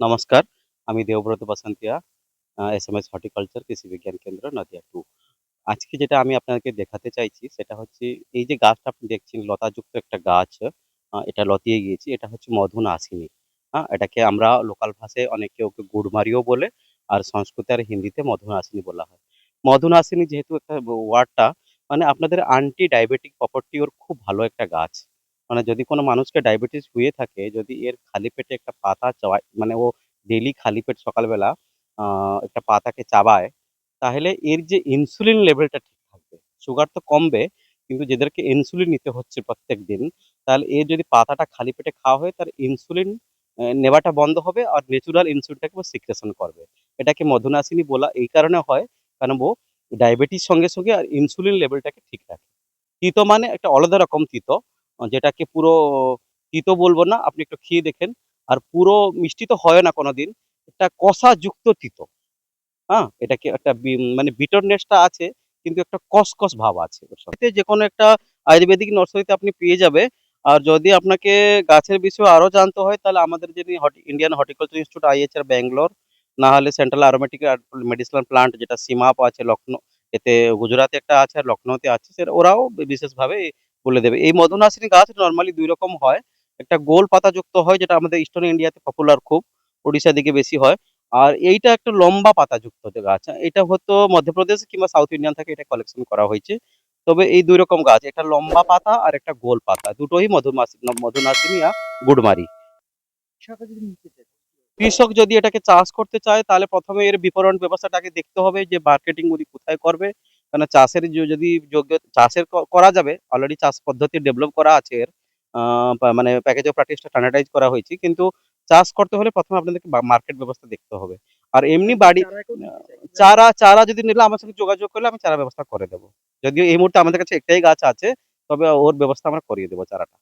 নমস্কার, আমি Debabrata Basantia S M S horticulture Krishi Vigyan Kendra, Nadia two আজকে যেটা আমি আপনাকে দেখাতে চাইছি, সেটা হচ্ছে এই যে গাছটা আপনি দেখছেন, লতাযুক্ত একটা গাছ এটা লতিয়ে গিয়েছি, এটা হচ্ছে মধুন আসিনি হ্যাঁ এটাকে আমরা লোকাল ভাষায় অনেকে ওকে গুড়মারিও বলে, আর সংস্কৃত আর হিন্দিতে মধুন আসিনি বলা হয়। মধুন আসিনি যেহেতু একটা ওয়ার্ডটা মানে আপনাদের আন্টি ডায়াবেটিক প্রপার্টি ওর খুব ভালো একটা গাছ। মানে যদি কোনো মানুষকে ডায়াবেটিস হয়ে থাকে, যদি এর খালি পেটে একটা পাতা চাওয়ায় মানে ও ডেইলি খালি পেট সকালবেলা একটা পাতাকে চাবায়, তাহলে এর যে ইনসুলিন লেভেলটা ঠিক থাকবে। সুগার তো কমবে, কিন্তু যাদেরকে ইনসুলিন নিতে হচ্ছে প্রত্যেক দিন তাহলে এর যদি পাতাটা খালি পেটে খাওয়া হয়, তার ইনসুলিন নেওয়াটা বন্ধ হবে আর ন্যাচুরাল ইনসুলিনটাকে ও সিক্রেশন করবে। এটাকে মধুনাসিনী বলা, এই কারণে হয়, কারণ ও ডায়াবেটিস সঙ্গে সঙ্গে আর ইনসুলিন লেভেলটাকে ঠিক রাখে। তিতো মানে একটা আলাদা রকম তিতো। যেটাকে পুরো তিতো বলব না, আপনি একটু খেয়ে দেখেন। আর পুরো মিষ্টি তো হয় না কোনোদিন, একটা কষা যুক্ত তিতো। হ্যাঁ এটাকে একটা মানে বিটারনেসটা আছে, কিন্তু একটা কসকস ভাব আছে যে কোনো একটা আয়ুর্বেদিক নার্সারিতে আপনি পেয়ে যাবে। আর যদি আপনাকে গাছের বিষয়ে আরও জানতে হয়, তাহলে আমাদের যিনি Indian horticulture institute IHR Bangalore না হলে সেন্ট্রাল অ্যারোমেটিক মেডিসিনাল প্লান্ট যেটা সিমাপ আছে লখনৌ এতে গুজরাটে একটা আছে, আর লখনৌতে আছে সেটা ওরাও বিশেষভাবে বলে দেবে। এই মধুনাশিনী গাছ নর্মালি দুই রকম হয়। একটা গোল পাতাযুক্ত হয়, যেটা আমাদের ইস্টার্ন ইন্ডিয়াতে পপুলার খুব ওড়িশা দিকে বেশি হয়। আর এইটা একটা লম্বা পাতাযুক্ত গাছ এটা হয়তো মধ্যপ্রদেশ কিংবা সাউথ ইন্ডিয়ান থেকে এটা কালেকশন করা হয়েছে। তবে এই দুই রকম গাছ, একটা লম্বা পাতা আর একটা গোল পাতা, দুটোই মধুমাসি মধুনাশিনী আর গুড়মারি। কৃষক যদি এটাকে চাষ করতে চায়, তাহলে প্রথমে এর বিপণন ব্যবস্থাটাকে দেখতে হবে যে মার্কেটিং উনি কোথায় করবে। কারণ চাষের যদি যোগ্য চাষের করা যাবে অলরেডি চাষ পদ্ধতি ডেভেলপ করা আছে এর মানে প্যাকেজ অফ প্র্যাকটিসটা স্ট্যান্ডার্ডাইজ করা হয়েছে কিন্তু চাষ করতে হলে প্রথমে আপনাদেরকে মার্কেট ব্যবস্থা দেখতে হবে। আর এমনি বাড়ি চারা চারা যদি নিলে আমার সঙ্গে যোগাযোগ করলে আমি চারা ব্যবস্থা করে দেবো। যদিও এই মুহূর্তে আমাদের কাছে একটাই গাছ আছে তবে ওর ব্যবস্থা আমরা করিয়ে দেবো চারাটা।